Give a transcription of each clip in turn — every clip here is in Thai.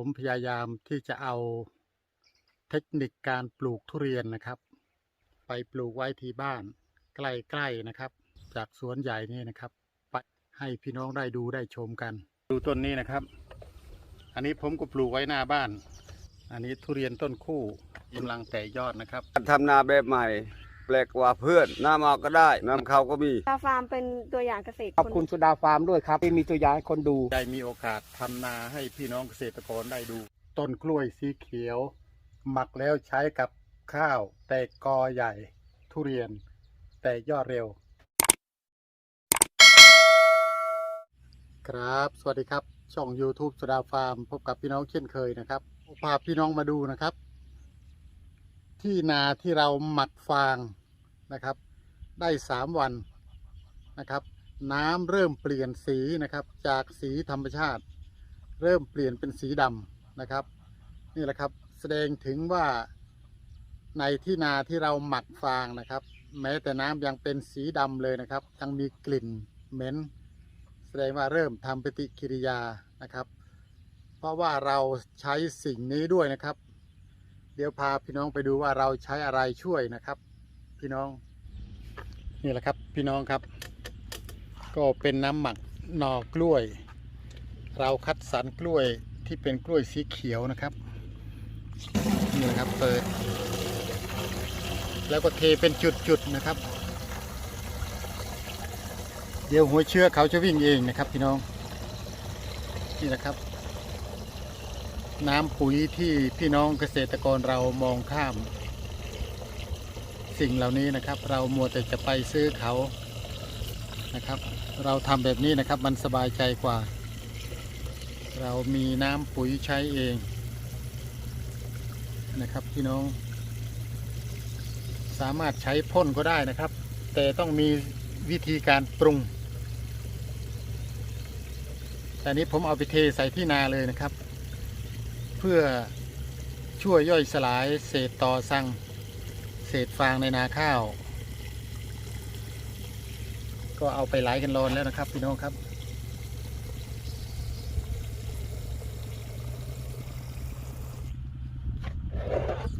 ผมพยายามที่จะเอาเทคนิคการปลูกทุเรียนนะครับ ไปปลูกไว้ที่บ้านใกล้ๆนะครับ จากสวนใหญ่นี่นะครับ ไปให้พี่น้องได้ดูได้ชมกัน ดูต้นนี้นะครับ อันนี้ผมก็ปลูกไว้หน้าบ้าน อันนี้ทุเรียนต้นคู่กำลังแตกยอดนะครับทำนาแบบใหม่ แปลกกว่าเพื่อนน้ำมาก็ได้น้ำเข้าก็มี ตาฟาร์มเป็นตัวอย่างเกษตรขอบคุณสุดาฟาร์มด้วยครับที่มีตัวอย่างให้คนดู ได้มีโอกาสทำนาให้พี่น้องเกษตรกรได้ดู ต้นกล้วยสีเขียว หมักแล้วใช้กับข้าวแตกกอใหญ่ ทุเรียน แตกยอดเร็ว ครับ สวัสดีครับ ช่อง YouTube สดาฟาร์ม พบกับพี่น้องเช่นเคยนะครับพาพี่น้องมาดูนะครับ ที่นาที่เราหมักฟางนะครับ ได้สามวันนะครับ น้ำเริ่มเปลี่ยนสีนะครับ จากสีธรรมชาติ เริ่มเปลี่ยนเป็นสีดำนะครับ นี่แหละครับแสดงถึงว่าในที่นาที่เราหมักฟางนะครับ แม้แต่น้ำยังเป็นสีดำเลยนะครับ ยังมีกลิ่นเหม็นแสดงว่าเริ่มทำปฏิกิริยานะครับ เพราะว่าเราใช้สิ่งนี้ด้วยนะครับ เดี๋ยวพาพี่น้องไปดูว่าเราใช้อะไรช่วยนะครับ พี่น้องนี่แหละครับพี่น้องครับ ก็เป็นน้ำหมักหน่อกล้วย เราคัดสรรกล้วยที่เป็นกล้วยสีเขียวนะครับนี่นะครับเปิด แล้วก็เทเป็นจุดๆนะครับ เดี๋ยวหัวเชื้อเขาจะวิ่งเองนะครับ พี่น้องนี่นะครับ น้ำปุ๋ยที่พี่น้องเกษตรกรเรามองข้าม สิ่งเหล่านี้นะครับ เรามัวแต่จะไปซื้อเขานะครับ เราทำแบบนี้นะครับมันสบายใจกว่า เรามีน้ำปุ๋ยใช้เองนะครับพี่น้อง สามารถใช้พ่นก็ได้นะครับ แต่ต้องมีวิธีการปรุงแต่นี้ผมเอาไปเทใส่ที่นาเลยนะครับ เพื่อช่วยย่อยสลายเศษตอสังเศษฟางในนาข้าว ก็เอาไปไหลกันโลนแล้วนะครับพี่น้องครับ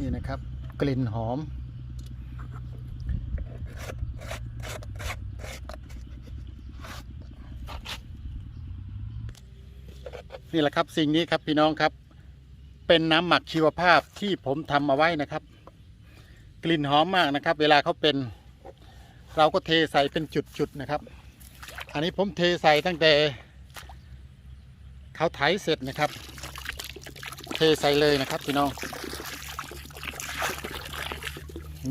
นี่นะครับกลิ่นหอม นี่แหละครับสิ่งนี้ครับพี่น้องครับ เป็นน้ำหมักชีวภาพที่ผมทำเอาไว้นะครับ กลิ่นหอมมากนะครับ เวลาเขาเป็น เราก็เทใส่เป็นจุดๆนะครับ อันนี้ผมเทใส่ตั้งแต่เขาไถเสร็จนะครับ เทใส่เลยนะครับพี่น้อง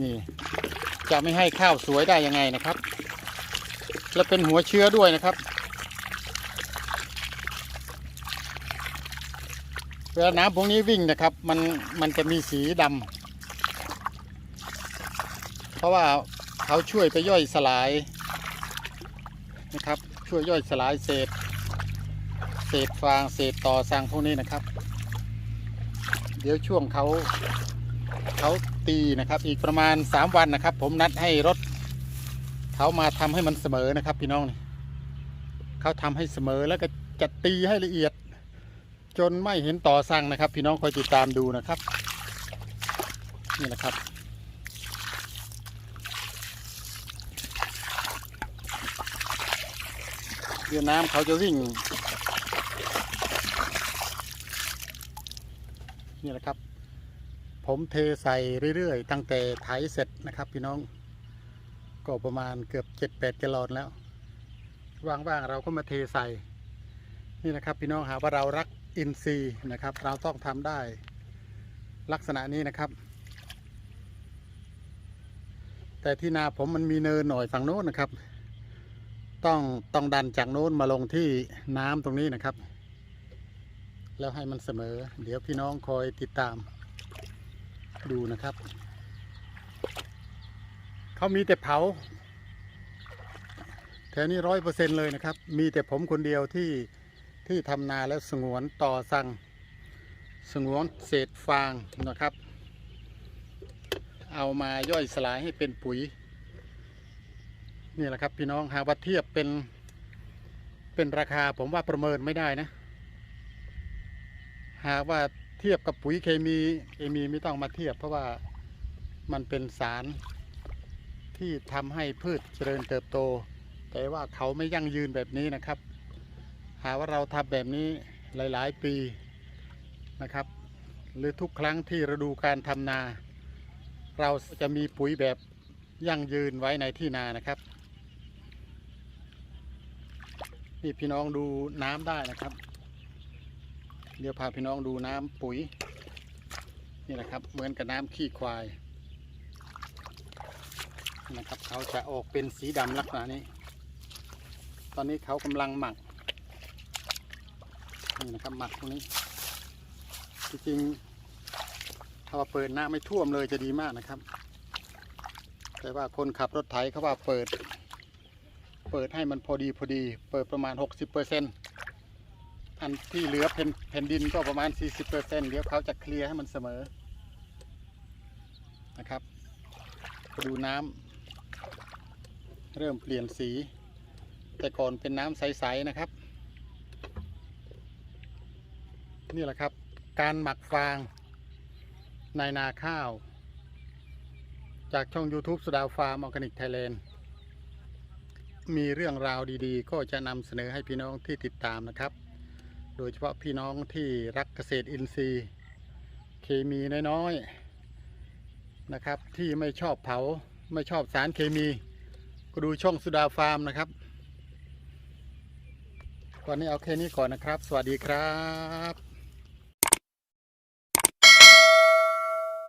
นี่ จะไม่ให้ข้าวสวยได้ยังไงนะครับ และเป็นหัวเชื้อด้วยนะครับ เวลาน้ำพวกนี้วิ่งนะครับ มันมันจะมีสีดำเพราะว่าเขาช่วยไปย่อยสลายนะครับ ช่วยย่อยสลายเศษ เศษฟางเศษต่อสังพวกนี้นะครับ เดี๋ยวช่วงเขาเขาตีนะครับ อีกประมาณ 3 วันนะครับ ผมนัดให้รถเขามาทำให้มันเสมอนะครับ พี่น้องนี่เขาทำให้เสมอแล้วก็จะตีให้ละเอียด จนไม่เห็นต่อสั่งนะครับ พี่น้องคอยติดตามดูนะครับ นี่แหละครับเดี๋ยวน้ำเขาจะวิ่ง นี่แหละครับ ผมเทใส่เรื่อยๆ ตั้งแต่ไถเสร็จนะครับ พี่น้อง ก็ประมาณเกือบเจ็ดแปดแกลลอนแล้วว่างๆเราก็มาเทใส่ นี่นะครับ พี่น้องหาว่าเรารัก อินทรีย์นะครับ เราต้องทำได้ลักษณะนี้นะครับ แต่ที่นาผมมันมีเนินหน่อยฝั่งโน้นนะครับ ต้องต้องดันจากโน้นมาลงที่น้ำตรงนี้นะครับ แล้วให้มันเสมอ เดี๋ยวพี่น้องคอยติดตามดูนะครับ เขามีแต่เผาแถวนี้ร้อยเปอร์เซ็นเลยนะครับ มีแต่ผมคนเดียวที่ ที่ทำนาแล้วสงวนต่อสั่งสงวนเศษฟางนะครับ เอามาย่อยสลายให้เป็นปุ๋ย นี่แหละครับพี่น้องหากว่าเทียบเป็นเป็นราคาผมว่าประเมินไม่ได้นะ หากว่าเทียบกับปุ๋ยเคมีเคมีไม่ต้องมาเทียบ เพราะว่ามันเป็นสารที่ทำให้พืชเจริญเติบโต แต่ว่าเขาไม่ยั่งยืนแบบนี้นะครับ หาว่าเราทำแบบนี้หลายๆปีนะครับ หรือทุกครั้งที่ฤดูการทำนา เราจะมีปุ๋ยแบบยั่งยืนไว้ในที่นานะครับ นี่พี่น้องดูน้ำได้นะครับ เดี๋ยวพาพี่น้องดูน้ำปุ๋ยนี่นะครับเหมือนกับน้ำขี้ควายนี่นะครับเขาจะออกเป็นสีดำลักษณะนี้ ตอนนี้เขากำลังหมัก นี่นะครับหมักตรงนี้ จริงๆถ้าว่าเปิดหน้าไม่ท่วมเลยจะดีมากนะครับ แต่ว่าคนขับรถไถเขาว่าเปิด เปิดให้มันพอดีพอดี เปิดประมาณ 60เปอร์เซ็นต์อันที่เหลือแผ่นแผ่นดินก็ประมาณ 40เปอร์เซ็นต์เดี๋ยวเขาจะเคลียร์ให้มันเสมอนะครับ ดูน้ำเริ่มเปลี่ยนสี แต่ก่อนเป็นน้ำใส ๆ นะครับ นี่แหละครับ การหมักฟางในนาข้าว จากช่อง YouTube สุดาวฟาร์มออร์แกนิกไทยแลนด์มีเรื่องราวดีๆ ก็จะนำเสนอให้พี่น้องที่ติดตามนะครับ โดยเฉพาะพี่น้องที่รักเกษตรอินทรีย์ เคมีน้อยๆนะครับ ที่ไม่ชอบเผาไม่ชอบสารเคมี ก็ดูช่องสุดาฟาร์มนะครับวันนี้เอาแค่นี้ก่อนนะครับ สวัสดีครับ